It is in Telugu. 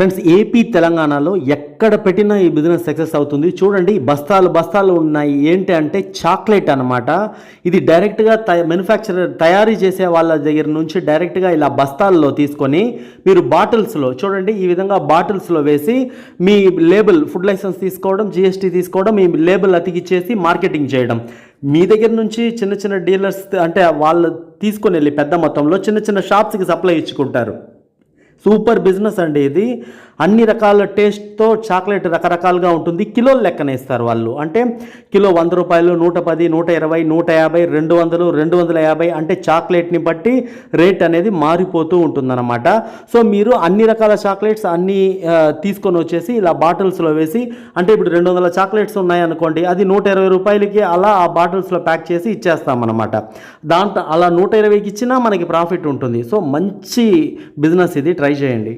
ఫ్రెండ్స్ ఏపీ తెలంగాణలో ఎక్కడ పెట్టినా ఈ బిజినెస్ సక్సెస్ అవుతుంది. చూడండి బస్తాలు బస్తాలు ఉన్నాయి. ఏంటి అంటే చాక్లెట్ అనమాట ఇది డైరెక్ట్గా తయ మ్యానుఫ్యాక్చరర్ తయారీ చేసే వాళ్ళ దగ్గర నుంచి డైరెక్ట్గా ఇలా బస్తాల్లో తీసుకొని మీరు బాటిల్స్లో చూడండి ఈ విధంగా బాటిల్స్లో వేసి మీ లేబుల్ ఫుడ్ లైసెన్స్ తీసుకోవడం జిఎస్టీ తీసుకోవడం మీ లేబుల్ అతికిచ్చేసి మార్కెటింగ్ చేయడం. మీ దగ్గర నుంచి చిన్న చిన్న డీలర్స్ అంటే వాళ్ళు తీసుకొని వెళ్ళి పెద్ద మొత్తంలో చిన్న చిన్న షాప్స్కి సప్లై ఇచ్చుకుంటారు. సూపర్ బిజినెస్ అండి ఇది. అన్ని రకాల టేస్ట్తో చాక్లెట్ రకరకాలుగా ఉంటుంది. కిలో లెక్కన ఇస్తారు వాళ్ళు. అంటే కిలో వంద రూపాయలు నూట పది నూట ఇరవై నూట యాభై రెండు వందలు రెండు వందల యాభై అంటే చాక్లెట్ని బట్టి రేట్ అనేది మారిపోతూ ఉంటుందన్నమాట. సో మీరు అన్ని రకాల చాక్లెట్స్ అన్నీ తీసుకొని వచ్చేసి ఇలా బాటిల్స్లో వేసి అంటే ఇప్పుడు రెండు వందల చాక్లెట్స్ ఉన్నాయనుకోండి అది నూట ఇరవై రూపాయలకి అలా ఆ బాటిల్స్లో ప్యాక్ చేసి ఇచ్చేస్తామన్నమాట. దాంట్లో అలా నూట ఇరవైకి ఇచ్చినా మనకి ప్రాఫిట్ ఉంటుంది. సో మంచి బిజినెస్ ఇది. ట్రై చేయండి.